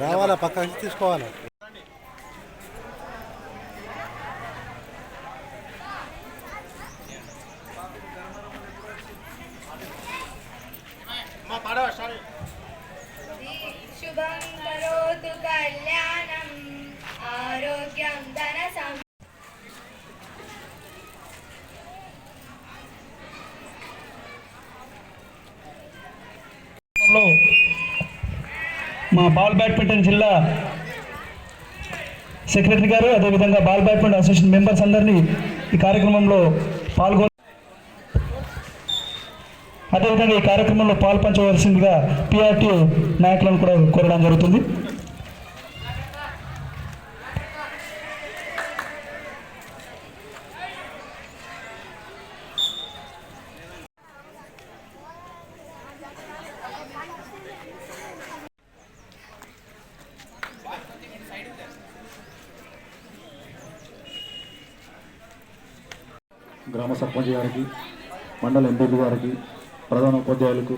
రావాలా? పక్క నుంచి తీసుకోవాలా? శుభం కరోతు కళ్యాణం. ఆరోగ్యం ధన సం మా బాల్ బ్యాడ్మింటన్ జిల్లా సెక్రటరీ గారు అదేవిధంగా బాల్ బ్యాడ్మింటన్ అసోసియేషన్ మెంబర్స్ అందరినీ ఈ కార్యక్రమంలో పాల్గొ అదేవిధంగా ఈ కార్యక్రమంలో పాల్పంచవలసిందిగా పిఆర్టీ నాయకులను కూడా కోరడం జరుగుతుంది. గ్రామ సర్పంచ్ గారికి మండల ఎంపీపీ గారికి ప్రధాన ఉపాధ్యాయులకు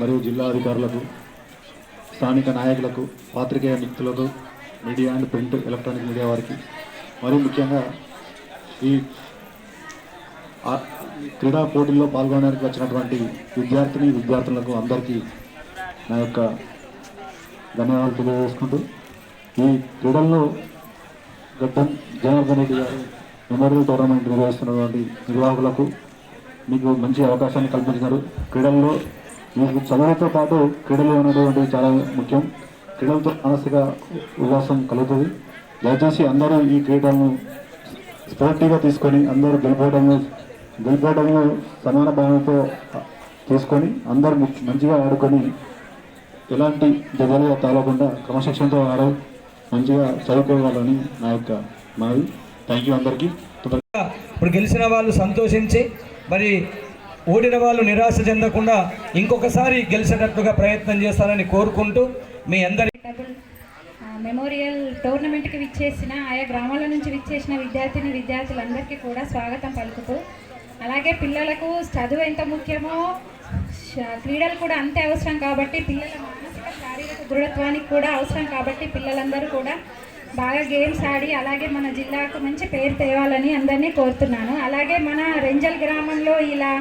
మరియు జిల్లా అధికారులకు స్థానిక నాయకులకు పాత్రికేయ మిత్రులకు media and print electronic media వారికి మరియు ముఖ్యంగా ఈ క్రీడా పోటీల్లో పాల్గొనడానికి వచ్చినటువంటి విద్యార్థిని విద్యార్థులకు అందరికీ నా యొక్క ధన్యవాదాలు తెలియజేసుకుంటూ ఈ క్రీడల్లో గడ్డం జనార్దన్ రెడ్డి గారు మెమోరియల్ టోర్నమెంట్ నిర్వహిస్తున్నటువంటి నిర్వాహకులకు మీకు మంచి అవకాశాన్ని కల్పించినారు. క్రీడల్లో మీకు చదువుతో పాటు క్రీడలు అనేటువంటి చాలా ముఖ్యం. క్రీడలతో మానసిక ఉల్లాసం కలుగుతుంది. దయచేసి అందరూ ఈ క్రీడలను స్పోర్టివ్గా తీసుకొని అందరూ గెలుపోవడంలో గెలుపోవడంలో సమాన భావంతో తీసుకొని అందరూ మంచిగా ఆడుకొని ఎలాంటి దెబ్బలు తాగకుండా క్రమశిక్షణతో ఆడ మంచిగా చదువుకోవాలని నా యొక్క మాది. థ్యాంక్ యూ అందరికీ. ఇప్పుడు గెలిచిన వాళ్ళు సంతోషించి మరి ఓడిన వాళ్ళు నిరాశ చెందకుండా ఇంకొకసారి గెలిచేటట్టుగా ప్రయత్నం చేస్తారని కోరుకుంటూ మీ అందరి మెమోరియల్ టోర్నమెంట్కి విచ్చేసిన ఆయా గ్రామాల నుంచి విచ్చేసిన విద్యార్థిని విద్యార్థులందరికీ కూడా స్వాగతం పలుకుతూ అలాగే పిల్లలకు చదువు ఎంత ముఖ్యమో క్రీడలు కూడా అంతే అవసరం కాబట్టి పిల్లల మానసిక శారీరక దృఢత్వానికి కూడా అవసరం కాబట్టి పిల్లలందరూ కూడా బాగా గేమ్స్ ఆడి అలాగే మన జిల్లాకు మంచి పేరు తేవాలని అందరినీ కోరుతున్నాను. అలాగే మన రెంజల్ గ్రామంలో ఇలా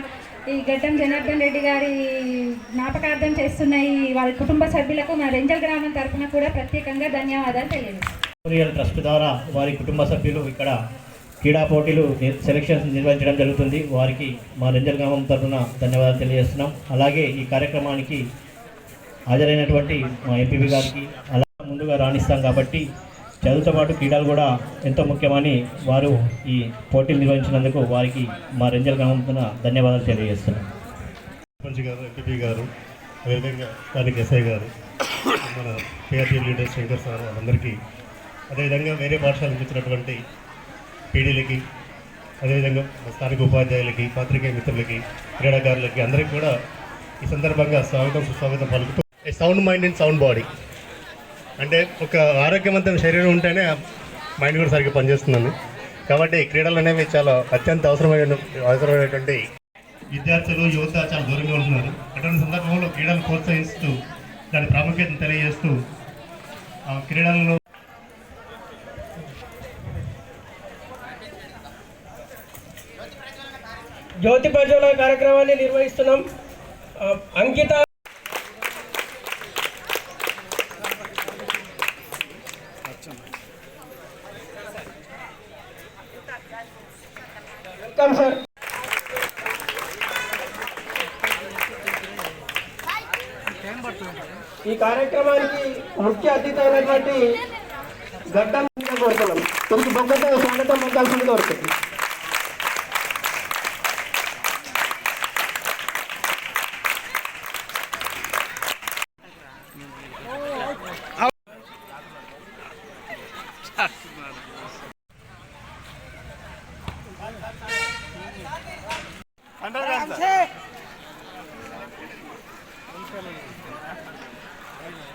ఈ గడ్డం జనార్దన్ రెడ్డి గారి జ్ఞాపకార్థం చేస్తున్న ఈ వాళ్ళ కుటుంబ సభ్యులకు మన రెంజల్ గ్రామం తరఫున కూడా ప్రత్యేకంగా ధన్యవాదాలు తెలియదు ట్రస్ట్ ద్వారా వారి కుటుంబ సభ్యులు ఇక్కడ క్రీడా పోటీలు సెలక్షన్స్ నిర్వహించడం జరుగుతుంది. వారికి మా రెంజల్ గ్రామం తరఫున ధన్యవాదాలు తెలియజేస్తున్నాం. అలాగే ఈ కార్యక్రమానికి హాజరైనటువంటి మా ఎంపీపీ గారికి అలా ముందుగా రాణిస్తాం కాబట్టి చదువుతో పాటు క్రీడలు కూడా ఎంతో ముఖ్యమని వారు ఈ పోటీలు నిర్వహించినందుకు వారికి మా రెంజల్ గ్రామం ధన్యవాదాలు తెలియజేస్తున్నాం. సర్పంచ్ గారు ఎంపీపీ గారు అదేవిధంగా దానికి ఎస్ఐ గారు మన కేఆర్టీ లీడర్ శంకర్ సార్ వాళ్ళందరికీ అదేవిధంగా వేరే పాఠశాల నుంచి వచ్చినటువంటి పీడీలకి అదేవిధంగా స్థానిక ఉపాధ్యాయులకి పాత్రికేయ మిత్రులకి క్రీడాకారులకి అందరికీ కూడా ఈ సందర్భంగా స్వాగతం సుస్వాగతం పలుకుతూ sound mind and sound body. అంటే ఒక ఆరోగ్యవంతమైన శరీరం ఉంటేనే మైండ్ కూడా సరిగ్గా పనిచేస్తుందండి. కాబట్టి క్రీడలు అనేవి చాలా అత్యంత అవసరమైన అవసరమైనటువంటి విద్యార్థులు యువత చాలా దూరంగా ఉంటున్నారు. అటువంటి సందర్భంలో క్రీడలు ప్రోత్సహిస్తూ దాని ప్రాముఖ్యతను తెలియజేస్తూ ఆ క్రీడలలో జ్యోతి ప్రజ్వల కార్యక్రమాన్ని నిర్వహిస్తున్నాం. అంకిత ముఖ్య అతిథి అయినటువంటి గడ్డం కోరుతున్నాం తొమ్మిది బొగ్గతో స్వాగతం పంపాల్సింది కోరుతుంది అంటారు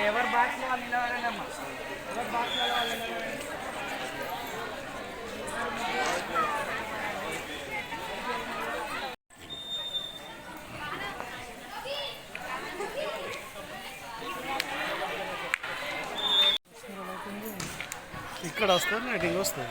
ఎవరు బాక్స్ లో నిలవాలన్నమ్మా ఎవరు బాక్స్ లో నిలవాలన్నా ఇక్కడ వస్తుంది మీటింగ్ వస్తుంది.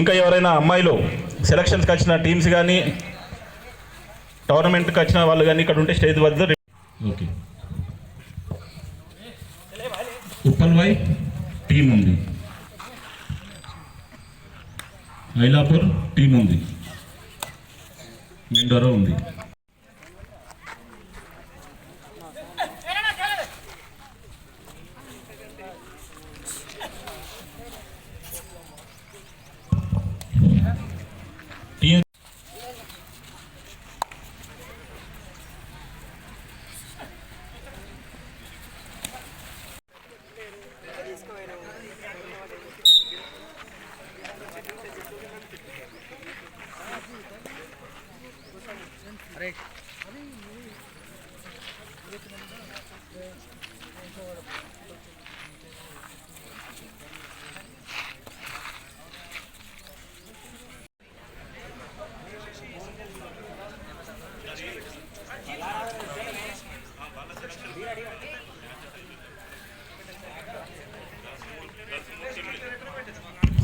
ఇంకా ఎవరైనా అమ్మాయిలు సెలక్షన్స్కి వచ్చిన టీమ్స్ కానీ టోర్నమెంట్కి వచ్చిన వాళ్ళు కానీ ఇక్కడ ఉంటే స్టేజ్ వద్ద. ఓకే ఉప్పల్వై టీం ఉంది. ఐలాపూర్ టీం ఉంది. మిండోరా ఉంది.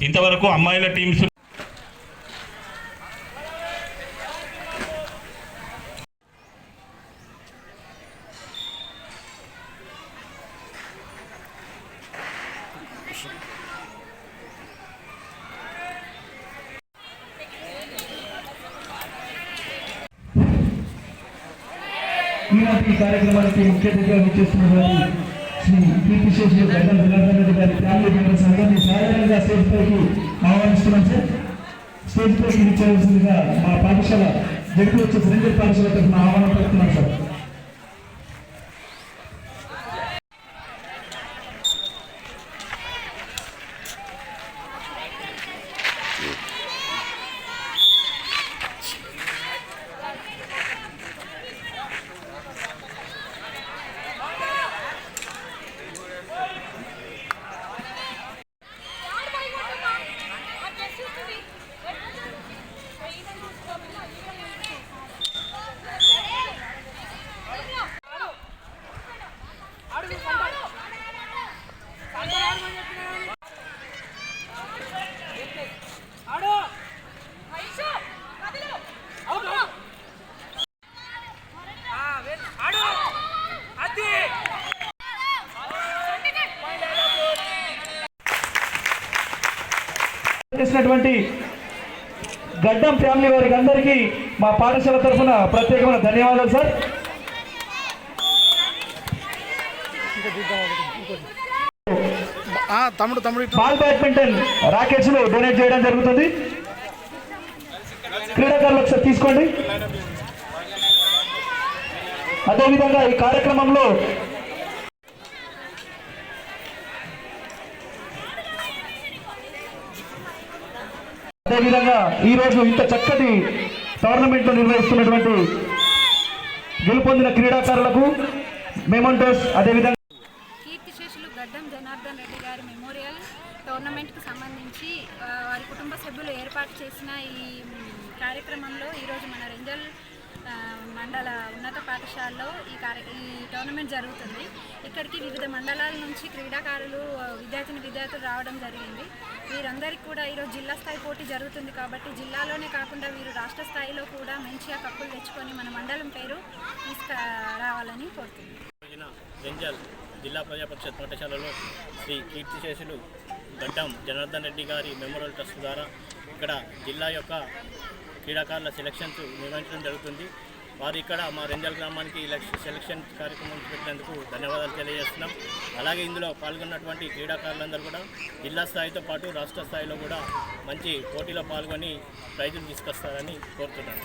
ఇంతవరకు అమ్మాయిల టీమ్స్ ఈనాటి ఈ కార్యక్రమానికి ముఖ్య అతిథిగా విచ్చేస్తున్నటువంటి శ్రీ కీర్తి గడ్డం జనార్దన్ రెడ్డి గారి ఫ్యామిలీ మెంబర్స్ అందరినీ సాధారణంగా స్టేజ్ పైకి ఆహ్వానిస్తున్నాం సార్. స్టేజ్ పైకి ఇచ్చేవలసిందిగా మా పాఠశాల జడ్పీ వచ్చే రెండు పాఠశాల తరఫున ఆహ్వానం పెడుతున్నాం సార్. చేసినటువంటి గడ్డం ఫ్యామిలీ వారికి అందరికీ మా పాఠశాల తరఫున ప్రత్యేకమైన ధన్యవాదాలు సార్. తమ్ముడు తమ్ముడు బాల్ బ్యాడ్మింటన్ రాకెట్స్ను డొనేట్ చేయడం జరుగుతుంది. క్రీడాకారులు ఒకసారి తీసుకోండి. అదేవిధంగా ఈ కార్యక్రమంలో అదేవిధంగా ఈ రోజు ఇంత చక్కటి టోర్నమెంట్ నిర్వహిస్తున్నటువంటి గెలుపొందిన క్రీడాకారులకు మెమంటోస్ అదేవిధంగా కీర్తిశేషులు గడ్డం జనార్దన్ రెడ్డి గారి మెమోరియల్ టోర్నమెంట్కి సంబంధించి వారి కుటుంబ సభ్యులు ఏర్పాటు చేసిన ఈ కార్యక్రమంలో ఈరోజు మన రెంజల్ మండల ఉన్నత పాఠశాలలో ఈ కార్య ఈ టోర్నమెంట్ జరుగుతుంది. ఇక్కడికి వివిధ మండలాల నుంచి క్రీడాకారులు విద్యార్థిని విద్యార్థులు రావడం జరిగింది. వీరందరికీ కూడా ఈరోజు జిల్లా స్థాయి పోటీ జరుగుతుంది కాబట్టి జిల్లాలోనే కాకుండా వీరు రాష్ట్ర స్థాయిలో కూడా మంచిగా కప్పులు తెచ్చుకొని మన మండలం పేరు తీసుకురావాలని కోరుతుంది జిల్లా ప్రజా పరిషత్ పాఠశాలలో శ్రీ కీర్తిశేషులు గడ్డం జనార్దన్ రెడ్డి గారి మెమోరియల్ ట్రస్ట్ ద్వారా ఇక్కడ జిల్లా యొక్క క్రీడాకారుల సెలక్షన్స్ నిర్వహించడం జరుగుతుంది. వారు ఇక్కడ మా రెంజల్ గ్రామానికి సెలక్షన్ కార్యక్రమం పెట్టినందుకు ధన్యవాదాలు తెలియజేస్తున్నాం. అలాగే ఇందులో పాల్గొన్నటువంటి క్రీడాకారులందరూ కూడా జిల్లా స్థాయితో పాటు రాష్ట్ర స్థాయిలో కూడా మంచి పోటీలో పాల్గొని ప్రైజులు తీసుకొస్తారని కోరుతున్నాను.